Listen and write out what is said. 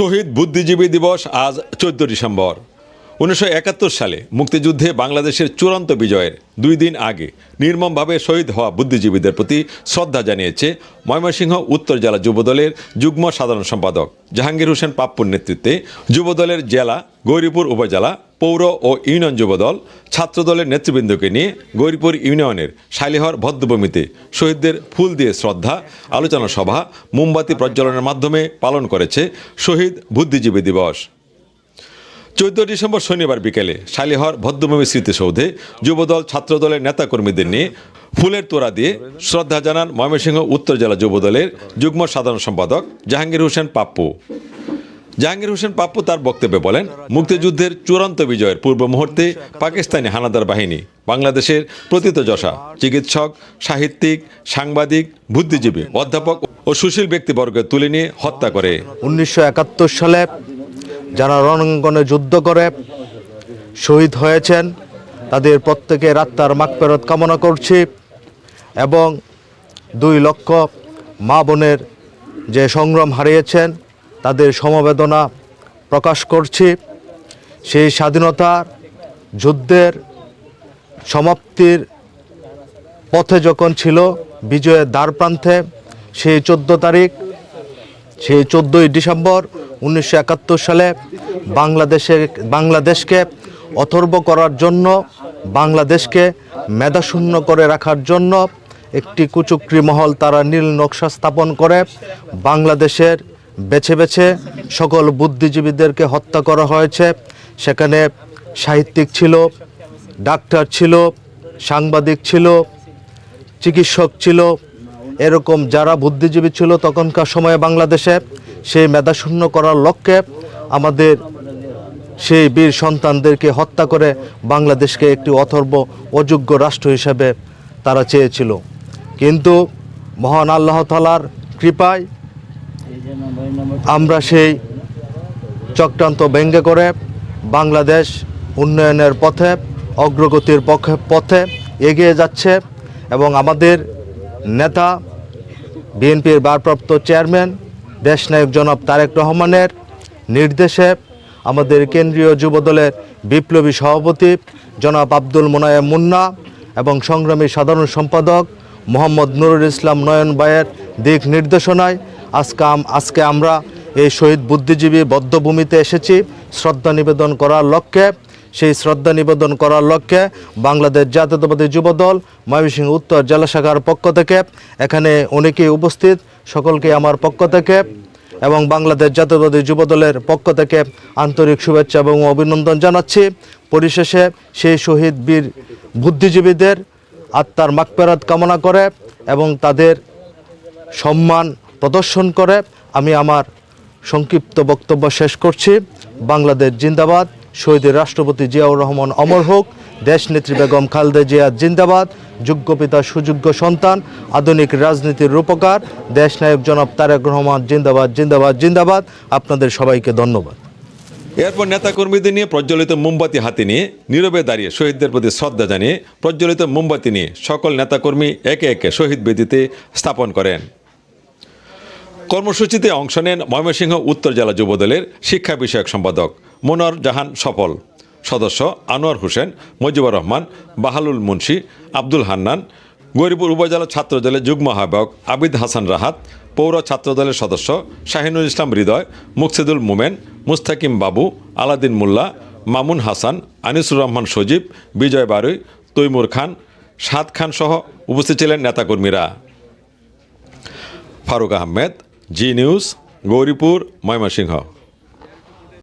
শহীদ বুদ্ধিজীবী দিবস আজ চোদ্দ ডিসেম্বর। উনিশশো একাত্তর সালে মুক্তিযুদ্ধে বাংলাদেশের চূড়ান্ত বিজয়ের দুই দিন আগে নির্মমভাবে শহীদ হওয়া বুদ্ধিজীবীদের প্রতি শ্রদ্ধা জানিয়েছে ময়মনসিংহ উত্তর জেলা যুবদলের যুগ্ম সাধারণ সম্পাদক জাহাঙ্গীর হোসেন পাপ্পুর নেতৃত্বে যুবদলের জেলা গৌরীপুর উপজেলা পৌর ও ইউনিয়ন যুবদল ছাত্রদলের নেতৃবৃন্দকে নিয়ে গৌরীপুর ইউনিয়নের শালিহর ভদ্রভূমিতে শহীদদের ফুল দিয়ে শ্রদ্ধা, আলোচনা সভা, মোমবাতি প্রজ্বলনের মাধ্যমে পালন করেছে শহীদ বুদ্ধিজীবী দিবস। চৌদ্দ ডিসেম্বর শনিবার বিকেলে শালিহর ভদ্রভূমি স্মৃতিসৌধে যুবদল ছাত্রদলের নেতাকর্মীদের নিয়ে ফুলের তোড়া দিয়ে শ্রদ্ধা জানান ময়মনসিংহ উত্তর জেলা যুবদলের যুগ্ম সাধারণ সম্পাদক জাহাঙ্গীর হোসেন পাপ্পু। জাহাঙ্গীর হোসেন পাপ্পু তার বক্তব্যে বলেন, মুক্তিযুদ্ধের চূড়ান্ত বিজয়ের পূর্ব মুহূর্তে পাকিস্তানি হানাদার বাহিনী, বাংলাদেশের প্রতীতযশা চিকিৎসক, সাহিত্যিক, সাংবাদিক, বুদ্ধিজীবী, অধ্যাপক ও সুশীল ব্যক্তিবর্গকে তুলে নিয়ে হত্যা করে। উনিশশো একাত্তর সালে যারা রণাঙ্গনে যুদ্ধ করে, শহীদ হয়েছেন, তাদের প্রত্যেকের আত্মার মাগফেরত কামনা করছি এবং দুই লক্ষ মা বোনের যে সংগ্রাম হারিয়েছেন তাদের সমবেদনা প্রকাশ করছি। সেই স্বাধীনতার যুদ্ধের সমাপ্তির পথে যখন ছিল বিজয়ের দ্বারপ্রান্তে সেই চোদ্দ তারিখ, সেই চোদ্দোই ডিসেম্বর উনিশশো একাত্তর সালে বাংলাদেশে, বাংলাদেশকে অথর্ব করার জন্য, বাংলাদেশকে মেধাশূন্য করে রাখার জন্য একটি কুচুক্রি মহল তারা নীল নকশা স্থাপন করে বাংলাদেশের বেছে বেছে সকল বুদ্ধিজীবীদেরকে হত্যা করা হয়েছে। সেখানে সাহিত্যিক ছিল, ডাক্তার ছিল, সাংবাদিক ছিল, চিকিৎসক ছিল। এরকম যারা বুদ্ধিজীবী ছিল তখনকার সময়ে বাংলাদেশে, সেই মেধাশূন্য করার লক্ষ্যে আমাদের সেই বীর সন্তানদেরকে হত্যা করে বাংলাদেশকে একটি অথর্ব, অযোগ্য রাষ্ট্র হিসেবে তারা চেয়েছিল। কিন্তু মহান আল্লাহ তালার কৃপায় আমরা সেই চক্রান্ত ব্যঙ্গে করে বাংলাদেশ উন্নয়নের পথে, অগ্রগতির পক্ষে, পথে এগিয়ে যাচ্ছে এবং আমাদের নেতা, বিএনপির ভারপ্রাপ্ত চেয়ারম্যান দেশনায়ক জনাব তারেক রহমানের নির্দেশে আমাদের কেন্দ্রীয় যুবদলের বিপ্লবী সভাপতি জনাব আব্দুল মোনায়েম মুন্না এবং সংগ্রামী সাধারণ সম্পাদক মোহাম্মদ নুরুল ইসলাম নয়ন বায়ের দিক নির্দেশনায় আজকে আজকে আমরা এই শহীদ বুদ্ধিজীবী বদ্ধভূমিতে এসেছি। শ্রদ্ধা নিবেদন করার লক্ষ্যে, সেই শ্রদ্ধা নিবেদন করার লক্ষ্যে বাংলাদেশ জাতীয়তাবাদী যুবদল ময়মনসিংহ উত্তর জেলা শাখার পক্ষ থেকে, এখানে অনেকেই উপস্থিত, সকলকে আমার পক্ষ থেকে এবং বাংলাদেশ জাতীয়তাবাদী যুবদলের পক্ষ থেকে আন্তরিক শুভেচ্ছা এবং অভিনন্দন জানাচ্ছি। পরিশেষে সেই শহীদ বীর বুদ্ধিজীবীদের আত্মার মাকপেরাত কামনা করে এবং তাদের সম্মান প্রদর্শন করে। আমি আমার সংক্ষিপ্ত বক্তব্য শেষ করছি। বাংলাদেশ জিন্দাবাদ। শহীদের রাষ্ট্রপতি জিয়াউর রহমান অমর হোক। দেশ দেশনেত্রী বেগম খালেদা জিয়া জিন্দাবাদ। যোগ্য পিতা, সুযোগ্য সন্তান। আধুনিক রাজনীতির রূপকার। দেশনায়ক জনাব তারেক রহমান জিন্দাবাদ জিন্দাবাদ জিন্দাবাদ। আপনাদের সবাইকে ধন্যবাদ। এরপর নেতাকর্মীদের নিয়ে প্রজ্বলিত মোমবাতি হাতে নিয়ে নীরবে দাঁড়িয়ে শহীদদের প্রতি শ্রদ্ধা জানিয়ে প্রজ্বলিত মোমবাতি নিয়ে সকল নেতাকর্মী একে একে শহীদ বেদিতে স্থাপন করেন। কর্মসূচিতে অংশ নেন ময়মনসিংহ উত্তর জেলা যুবদলের শিক্ষা বিষয়ক সম্পাদক মনোয়ার জাহান সফল। সদস্য আনোয়ার হোসেন, মজিবুর রহমান, বাহালুল মুন্সি, আব্দুল হান্নান গৌরীপুর উপজেলা ছাত্রদলের যুগ্ম আহ্বায়ক আবিদ হাসান রাহাত, পৌর ছাত্রদলের সদস্য শাহিনুল ইসলাম হৃদয়, মুকসিদুল মোমেন, মুস্তাকিম বাবু, আলাদিন মোল্লা, মামুন হাসান, আনিসুর রহমান সজীব, বিজয় বারুই, তৈমুর খান, সাদ খান সহ উপস্থিত ছিলেন নেতাকর্মীরা। Faruk Ahmed G news Gouripur Mymensingh